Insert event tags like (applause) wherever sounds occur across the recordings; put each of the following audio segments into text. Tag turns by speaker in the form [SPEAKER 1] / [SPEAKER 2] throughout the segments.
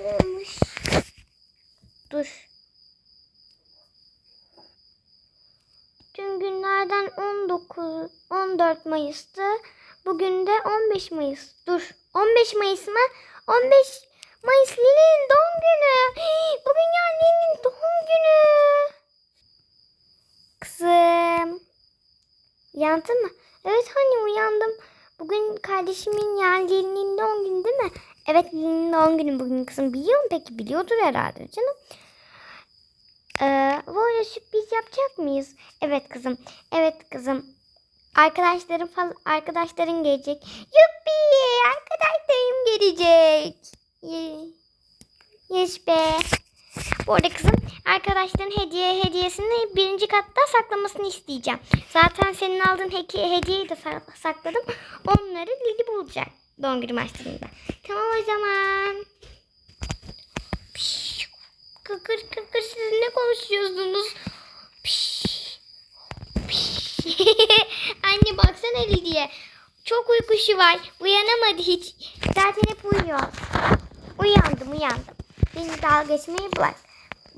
[SPEAKER 1] olmuş. Dur. Tüm günlerden 19, 14 Mayıs'tı. Bugün de 15 Mayıs. Dur. 15 Mayıs mı? 15 Mayıs Lili'nin doğum günü. Bugün ya Lili'nin doğum günü. Kızım. Uyandın mı? Evet hani uyandım. Bugün kardeşimin yani Lili'nin doğum günü değil mi? Evet Lili'nin doğum günü bugün kızım. Biliyor mu peki? Biliyordur herhalde canım. Ee, bu sürpriz yapacak mıyız? Evet kızım. Evet kızım. Arkadaşlarım falan arkadaşların gelecek. Yuppi! Arkadaşlarım gelecek. Ye- Yes be. Bu arada kızım arkadaşların hediye hediyesini birinci katta saklamasını isteyeceğim. Zaten senin aldığın hediye, hediyeyi de sa- sakladım. Onları Lili bulacak doğum günü. Tamam o zaman. Piş, Kıkır kıkır siz ne konuşuyorsunuz? Piş, piş. (laughs) Anne baksana Lili'ye. Çok uykuşu var. Uyanamadı hiç. Zaten hep uyuyor. Uyandım uyandım. Beni dalga geçmeyi bırak.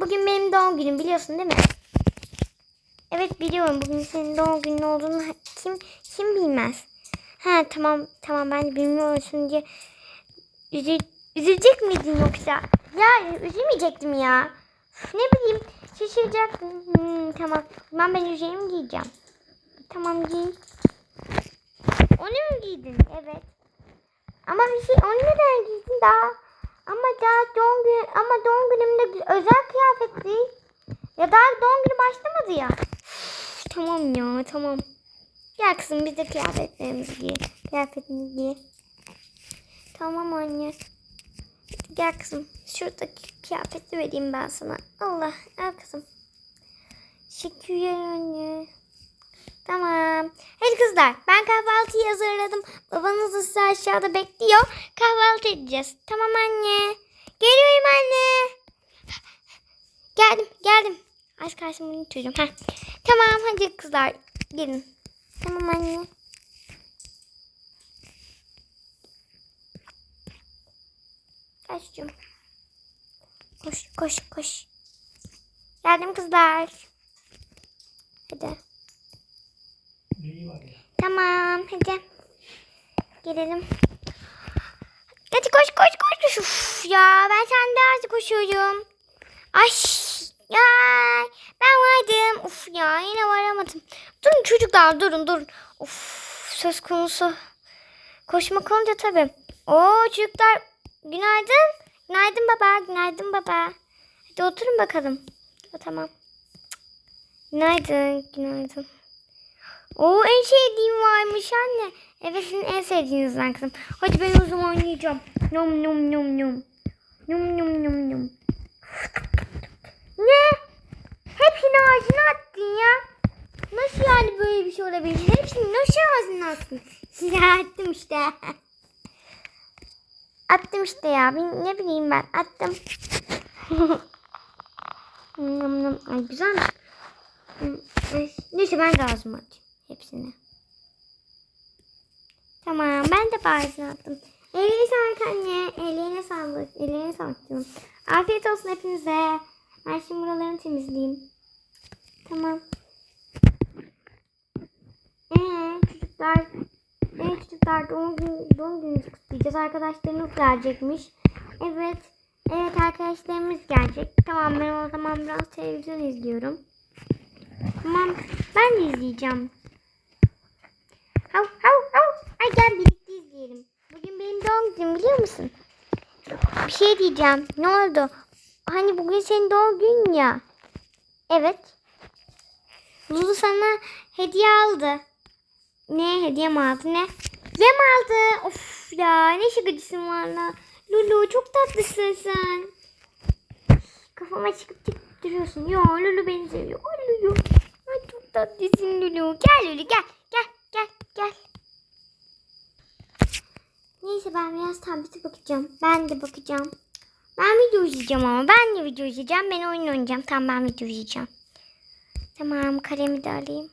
[SPEAKER 1] Bugün benim doğum günüm biliyorsun değil mi? Evet biliyorum bugün senin doğum günün olduğunu kim kim bilmez. Ha tamam tamam ben bilmiyorsun diye üzü, üzülecek miydin yoksa? Ya üzülmeyecektim ya. Ne bileyim şaşıracaktım. Hmm, tamam ben ben üzerimi giyeceğim. Tamam giy. Onu mu giydin? Evet. Ama bir şey onu neden giydin daha? Ama daha doğum günü ama doğum günümde özel kıyafet değil. Ya daha doğum günü başlamadı ya. (sighs) Tamam ya tamam. Gel kızım biz de kıyafetlerimizi giy. Kıyafetimizi giy. Tamam anne. Gel kızım. Şuradaki kıyafeti vereyim ben sana. Allah al kızım. Teşekkürler anne. Tamam. Hadi kızlar ben kahvaltıyı hazırladım. Babanız da aşağıda bekliyor. Kahvaltı edeceğiz. Tamam anne. Geliyorum anne. Geldim geldim. Az karşımı unutuyorum. Heh. Tamam hadi kızlar gelin. Tamam anne. Kaçcığım. Koş koş koş. Geldim kızlar. Hadi. Tamam hadi. Gelelim. Hadi koş koş koş. Uf, ya ben sende az koşuyorum. Ay ya ben vardım. Uf ya yine varamadım. Durun çocuklar durun durun. Uf söz konusu. Koşmak olunca tabii. Oo çocuklar günaydın. Günaydın baba. Günaydın baba. Hadi oturun bakalım. Tamam. Günaydın. Günaydın. Oo en sevdiğim varmış anne. Evet sizin en sevdiğinizden kızım. Hadi ben o zaman oynayacağım. Nom nom nom nom. Nom nom nom nom. Ne? Hepsini ağzına attın ya. Nasıl yani böyle bir şey olabilir? Hepsini nasıl ağzına attın? (laughs) Ya attım işte. attım işte ya. Ne bileyim ben. Attım. (laughs) Ay güzelmiş. Neyse ben de ağzıma atayım hepsini. Tamam ben de bazını attım. Eline sağlık anne. Eline sağlık. Eline sağlık canım. Afiyet olsun hepinize. Ben şimdi buralarını temizleyeyim. Tamam. Ee, çocuklar Evet çocuklar doğum, gün, doğum gününüzü kutlayacağız. Arkadaşlarınız gelecekmiş. Evet. Evet arkadaşlarımız gelecek. Tamam ben o zaman biraz televizyon izliyorum. Tamam. Ben de izleyeceğim. Hav hav hav. Ay gel birlikte izleyelim. Bugün benim doğum günüm biliyor musun? Bir şey diyeceğim. Ne oldu? Hani bugün senin doğum günün ya. Evet. Lulu sana hediye aldı. Ne hediye mi aldı ne? Yem aldı. Of ya ne şakacısın valla. Lulu çok tatlısın sen. Kafama çıkıp çıkıp duruyorsun. Yo Lulu beni seviyor. Ay Lulu. Ay çok tatlısın Lulu. Gel Lulu gel. Gel gel. Neyse ben biraz tablete bakacağım. Ben de bakacağım. Ben video izleyeceğim ama. Ben de video izleyeceğim. Ben oyun oynayacağım. Tamam ben video izleyeceğim. Tamam kalemi de alayım.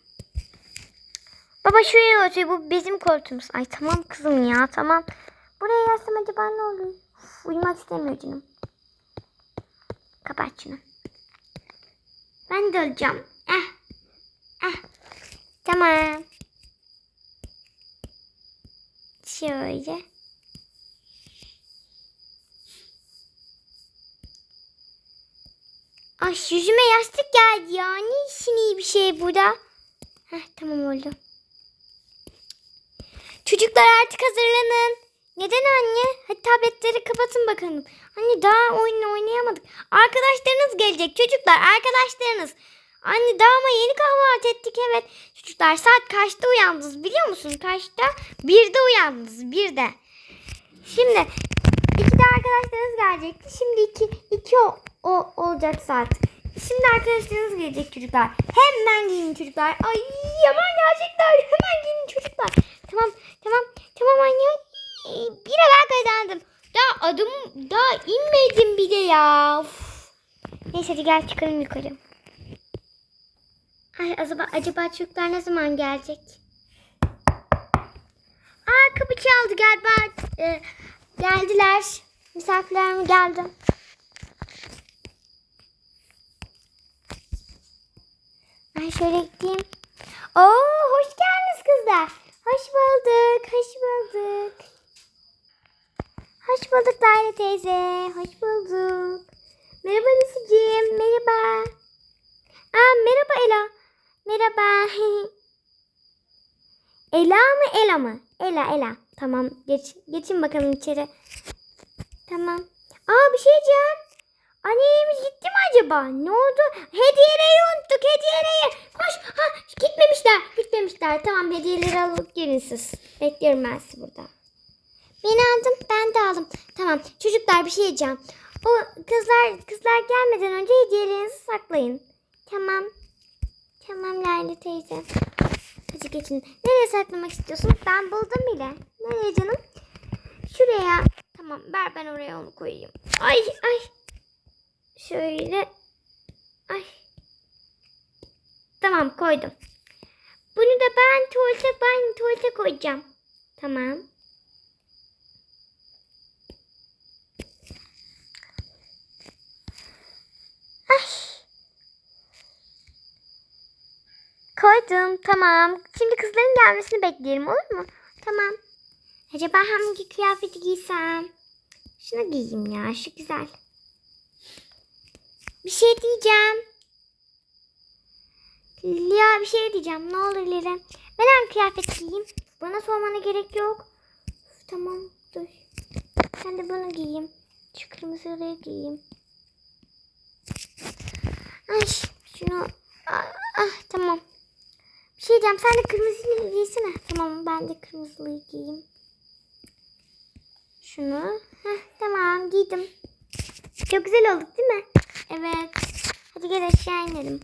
[SPEAKER 1] Baba şuraya otur. Bu bizim koltuğumuz. Ay tamam kızım ya tamam. Buraya yazsam acaba ne olur? Uf, uyumak istemiyor canım. Kapat şunu. Ben de alacağım. Eh. Eh. Tamam. Şöyle. Ay yüzüme yastık geldi ya. Ne işin iyi bir şey burada? Heh, tamam oldu. Çocuklar artık hazırlanın. Neden anne? Hadi tabletleri kapatın bakalım. Anne daha oyun oynayamadık. Arkadaşlarınız gelecek çocuklar arkadaşlarınız. Anne daha ama yeni kahvaltı ettik evet. Çocuklar saat kaçta uyandınız biliyor musun? Kaçta? Birde uyandınız birde. Şimdi iki de arkadaşlarınız gelecekti. Şimdi iki, iki o, o olacak saat. Şimdi arkadaşlarınız gelecek çocuklar. Hemen giyinin çocuklar. Ay hemen gelecekler. Hemen giyinin çocuklar. Tamam tamam tamam anne. Bir ben kazandım. Daha adım daha inmedim bile ya. Uf. Neyse hadi gel çıkalım yukarı. Ay acaba, acaba çocuklar ne zaman gelecek? Aa kapı çaldı galiba. Ee, geldiler. Misafirlerim geldi. Ay şöyle gideyim. Oo hoş geldiniz kızlar. Hoş bulduk. Hoş bulduk. Hoş bulduk Lale teyze. Hoş bulduk. Merhaba Lucy'ciğim. Merhaba. Aa, merhaba Ela. Merhaba. Ela mı Ela mı? Ela Ela. Tamam geç, geçin bakalım içeri. Tamam. Aa bir şey diyeceğim. Annemiz gitti mi acaba? Ne oldu? Hediyeleri unuttuk hediyeleri. Koş. Ha, gitmemişler. Gitmemişler. Tamam hediyeleri alıp gelin siz. Bekliyorum ben sizi burada. Ben aldım. Ben de aldım. Tamam. Çocuklar bir şey diyeceğim. O kızlar kızlar gelmeden önce hediyelerinizi saklayın. Tamam. Tamam Lale teyze. Hadi geçin. Nereye saklamak istiyorsun? Ben buldum bile. Nereye canım? Şuraya. Tamam ver ben oraya onu koyayım. Ay ay. Şöyle. Ay. Tamam koydum. Bunu da ben tuvalete ben tuvalete koyacağım. Tamam. Ay. Koydum tamam. Şimdi kızların gelmesini bekleyelim olur mu? Tamam. Acaba hangi kıyafeti giysem? Şunu giyeyim ya şu güzel. Bir şey diyeceğim. Ya bir şey diyeceğim. Ne olur Lire. Ben hangi kıyafet giyeyim? Bana sormana gerek yok. Üf, tamam dur. Ben de bunu giyeyim. Şu kırmızıları giyeyim. Ay şunu. Ah, ah, tamam. Bir şey diyeceğim. Sen de kırmızıyı giysene. Tamam ben de kırmızılıyı giyeyim. Şunu. Heh, tamam giydim. Çok güzel olduk değil mi? Evet. Hadi gel aşağı inelim.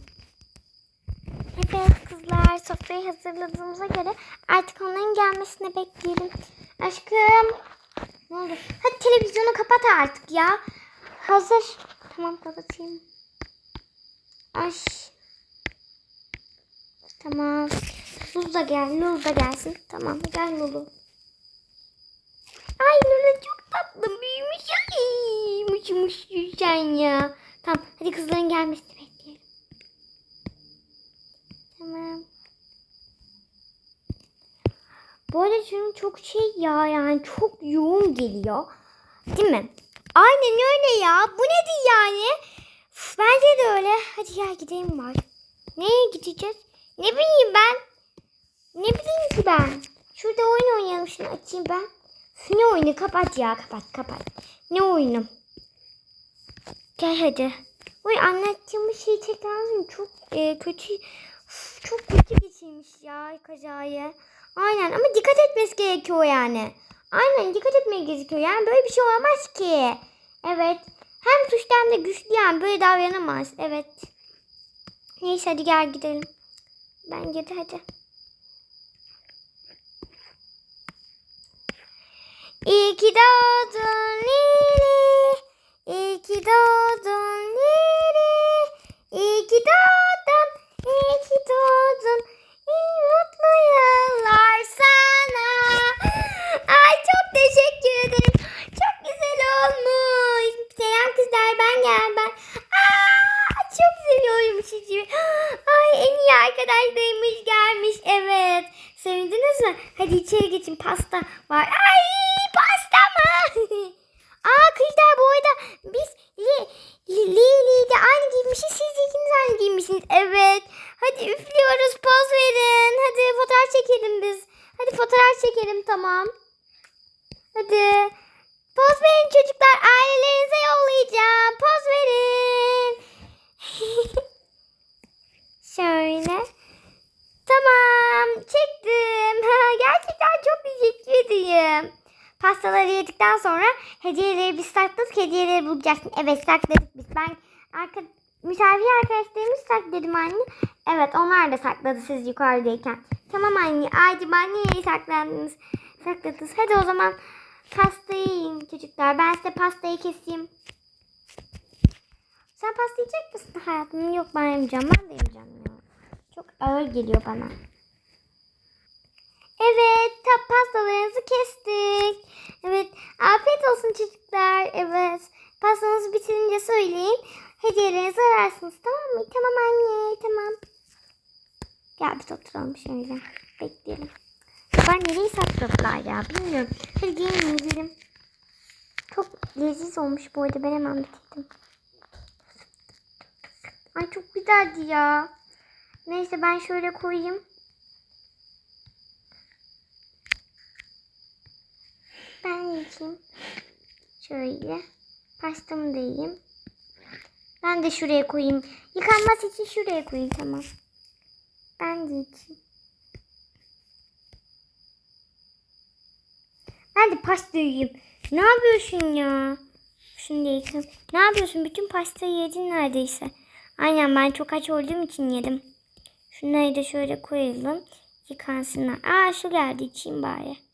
[SPEAKER 1] Evet kızlar sofrayı hazırladığımıza göre artık onların gelmesini bekleyelim. Aşkım. Ne oldu? Hadi televizyonu kapat artık ya. Hazır. Tamam kapatayım. Ay. Tamam. Lulu da gel. Lulu da gelsin. Tamam gel Lulu. Ay Lulu çok tatlı büyümüş. Ay muş muş sen ya. Tamam hadi kızların gelmesini bekleyelim. Tamam. Bu arada canım çok şey ya yani çok yoğun geliyor. Değil mi? Aynen öyle ya. Bu nedir yani? Üf, bence de öyle. Hadi gel gidelim var. Neye gideceğiz? Ne bileyim ben. Ne bileyim ki ben. Şurada oyun oynayalım şunu açayım ben. Ne oyunu kapat ya kapat kapat. Ne oyunu? Gel hadi. Uy anlattığım şey tekrar çok e, kötü. Üf, çok kötü geçirmiş ya kazayı. Aynen ama dikkat etmesi gerekiyor yani. Aynen dikkat etmeye gerekiyor. Yani böyle bir şey olamaz ki. Evet. Hem suçlu hem de güçlü yani böyle davranamaz. Evet. Neyse hadi gel gidelim. Bence de hadi. İyi ki doğdun Lili. İyi ki doğdun Lili. İyi ki doğdun. İyi ki doğdun. İyi mutlu yıllar sana. Ay çok teşekkür ederim. Çok güzel olmuş. Selam kızlar ben gel ben uyumuş gibi. (gasps) Ay en iyi arkadaşlarımız gelmiş. Evet. Sevindiniz mi? Hadi içeri geçin. Pasta var. Ay pasta mı? (laughs) Aa kızlar bu arada biz li, li, li, li de aynı giymişiz. Siz de ikiniz aynı giymişsiniz. Evet. Hadi üflüyoruz. Poz verin. Hadi fotoğraf çekelim biz. Hadi fotoğraf çekelim tamam. Hadi. Poz verin çocuklar. Ailelerinize yollayacağım. Poz verin. (laughs) Pastaları yedikten sonra hediyeleri biz sakladık. Hediyeleri bulacaksın. Evet sakladık biz. Ben arka, misafir arkadaşlarımız sakladım anne. Evet onlar da sakladı siz yukarıdayken. Tamam anne. Acaba nereye saklandınız? Sakladınız. Hadi o zaman pastayı yiyin çocuklar. Ben size pastayı keseyim. Sen pasta yiyecek misin hayatım? Yok ben yemeyeceğim. Ben de yemeyeceğim. Çok ağır geliyor bana. Evet, pastalarınızı kestik. Evet, afiyet olsun çocuklar. Evet, pastanızı bitirince söyleyin. Hediyelerinizi ararsınız tamam mı? Tamam anne, tamam. Gel biz oturalım şöyle. Bekleyelim. Ben nereyi sakladılar ya bilmiyorum. Hadi gelin yiyelim. Çok leziz olmuş bu arada ben hemen bitirdim. Ay çok güzeldi ya. Neyse ben şöyle koyayım. Ben yiyeyim. Şöyle. Pastamı da yiyeyim. Ben de şuraya koyayım. Yıkanması için şuraya koyayım tamam. Ben de yiyeyim. Ben de pasta yiyeyim. Ne yapıyorsun ya? Şunu da yıkayayım. Ne yapıyorsun? Bütün pastayı yedin neredeyse. Aynen ben çok aç olduğum için yedim. Şunları da şöyle koyalım. Yıkansınlar. Aa su geldi içeyim bari.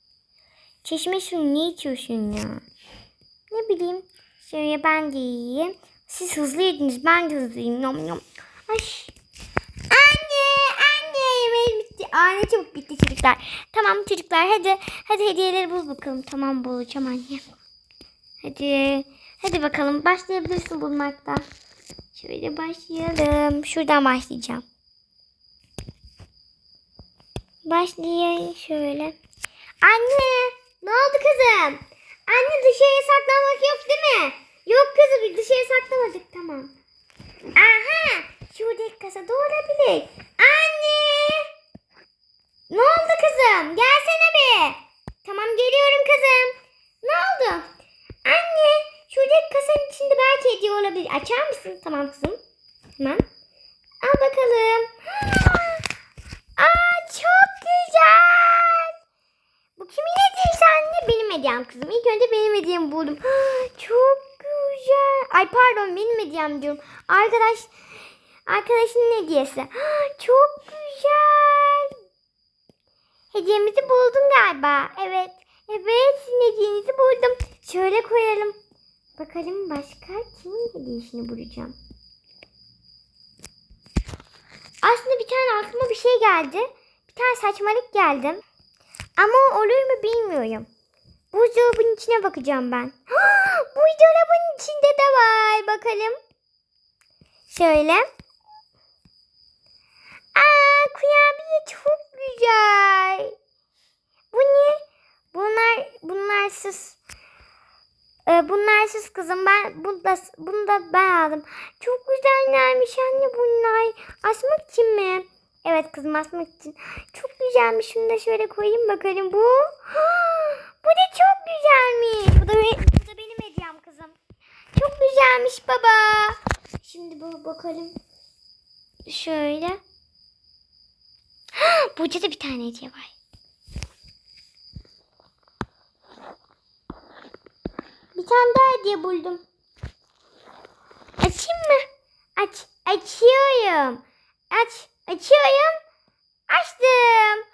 [SPEAKER 1] Çeşme suyu ne içiyorsun ya? Ne bileyim. Şöyle ben de yiyeyim. Siz hızlı yediniz. Ben de hızlıyım. Yom yom. Ay. Anne, anne yemeğim bitti. Aa ne çabuk bitti çocuklar. Tamam çocuklar hadi. Hadi hediyeleri bul bakalım. Tamam bulacağım anne. Hadi. Hadi bakalım başlayabilirsin bulmakta. Şöyle başlayalım. Şuradan başlayacağım. Başlayayım şöyle. Anne ne oldu kızım? Anne dışarıya saklanmak yok değil mi? Yok kızım dışarıya saklamadık tamam. Aha şuradaki kasada olabilir. Anne! Ne oldu kızım? Gelsene be. Tamam geliyorum kızım. Ne oldu? Anne şuradaki kasanın içinde belki hediye olabilir. Açar mısın? Tamam kızım. Hemen. Al bakalım. Aa çok güzel. Bu kimin hediyesi anne? Benim hediyem kızım. İlk önce benim hediyemi buldum. (gasps) Çok güzel. Ay pardon benim hediyem diyorum. Arkadaş arkadaşının hediyesi. (gasps) Çok güzel. Hediyemizi buldun galiba. Evet. Evet sizin hediyenizi buldum. Şöyle koyalım. Bakalım başka kimin hediyesini bulacağım. Aslında bir tane aklıma bir şey geldi. Bir tane saçmalık geldi. Ama olur mu bilmiyorum. Buzdolabının içine bakacağım ben. (gasps) Buzdolabının içinde de var. Bakalım. Şöyle. Aa kurabiye çok güzel. Bu ne? Bunlar bunlar sus. Ee, bunlar sus kızım. Ben bunu da, bunu da ben aldım. Çok güzellermiş anne bunlar. Asmak için mi? Evet kızım asmak için. Çok güzelmiş. Şunu da şöyle koyayım bakalım. Bu. (gasps) Bu da çok güzelmiş. Bu da, bu da benim hediyem kızım. Çok güzelmiş baba. Şimdi bu bakalım. Şöyle. Burada da bir tane hediye var. Bir tane daha hediye buldum. Açayım mı? Aç. Açıyorum. Aç. Açıyorum. Açtım.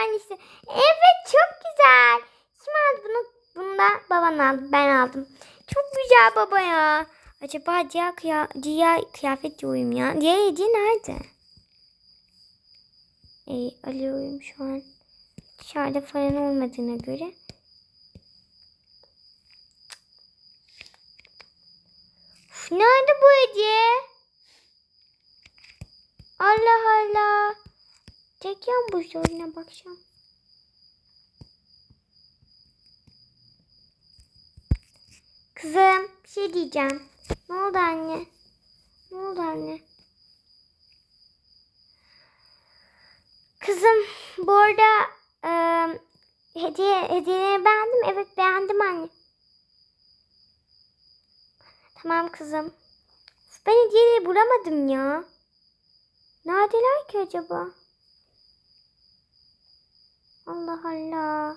[SPEAKER 1] Aynısı. Evet çok güzel. Kim aldı bunu? Bunu da baban aldı. Ben aldım. Çok güzel baba ya. Acaba diğer, kıya diğer kıyafet diyorum ya. Diğer hediye nerede? İyi alıyorum şu an. Dışarıda falan olmadığına göre. Nerede bu hediye? Allah Allah. Çekiyorum bu soruna bakacağım. Kızım bir şey diyeceğim. Ne oldu anne? Ne oldu anne? Kızım bu arada e, hediye hediyeleri beğendim. Evet beğendim anne. Tamam kızım. Ben hediyeleri bulamadım ya. Neredeler ki acaba? Allah Allah.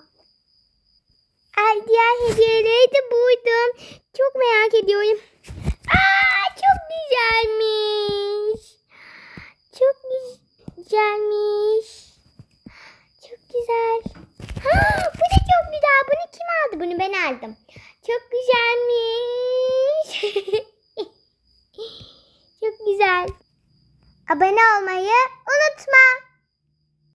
[SPEAKER 1] Ay diğer hediyeleri de buldum. Çok merak ediyorum. Aa çok güzelmiş. Çok güz- güzelmiş. Çok güzel. Ha, bu da çok güzel. Bunu kim aldı? Bunu ben aldım. Çok güzelmiş. (laughs) çok güzel. Abone olmayı unutma.